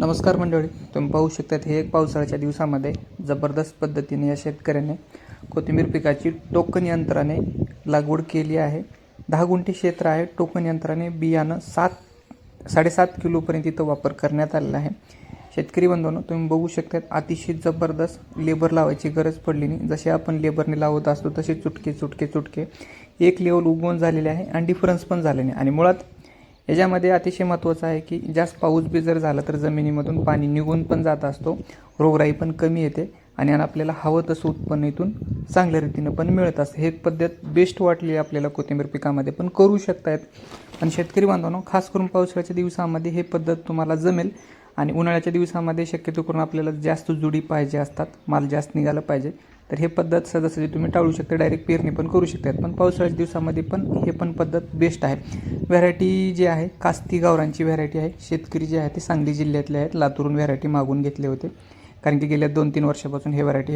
नमस्कार मंडळी तुम्ही पाहू शकतात हे एक पावसाळ्याच्या दिवसामध्ये जबरदस्त पद्धतीने या शेतकऱ्याने कोथिंबीर पिकाची टोकन यंत्राने लागवड केली आहे. दहा गुंठे क्षेत्र आहे. टोकन यंत्राने बियाणं सात साडेसात किलोपर्यंत इथं वापर करण्यात आलेला आहे. शेतकरी बंधूंनो तुम्ही बघू शकतात अतिशय जबरदस्त लेबर लावायची गरज पडली नाही जसे आपण लेबरने लावत असतो तसे चुटके चुटके चुटके. एक लेवल उगवून झालेले आहे आणि डिफरन्स पण झाले नाही आणि मुळात याच्यामध्ये अतिशय महत्त्वाचं आहे की जास्त पाऊस बी जर झाला तर जमिनीमधून पाणी निघून पण जात असतो. रोगराई पण कमी येते आणि आपल्याला हवं तसं उत्पन्न इथून चांगल्या रीतीनं पण मिळत असतं. हे पद्धत बेस्ट वाटली आपल्याला कोथिंबीर पिकामध्ये पण करू शकतायत. आणि शेतकरी बांधवांनो खास करून पावसाळ्याच्या दिवसामध्ये हे पद्धत तुम्हाला जमेल आणि उन्हाळ्याच्या दिवसामध्ये शक्यतो करून आपल्याला जास्त जुडी पाहिजे असतात. माल जास्त निघाला पाहिजे. तर हे पद्धत सहजासहजी तुम्ही टाळू शकता डायरेक्ट पेरणी पण करू शकतात. पण पावसाळ्याच्या दिवसामध्ये पण हे पण पद्धत बेस्ट आहे. व्हरायटी जी आहे कास्ती गावरांची व्हरायटी आहे. शेतकरी जे आहे ते सांगली जिल्ह्यातले आहेत. लातूरून व्हरायटी मागून घेतले होते. कारण की गेल्या दोन तीन वर्षापासून हे व्हरायटी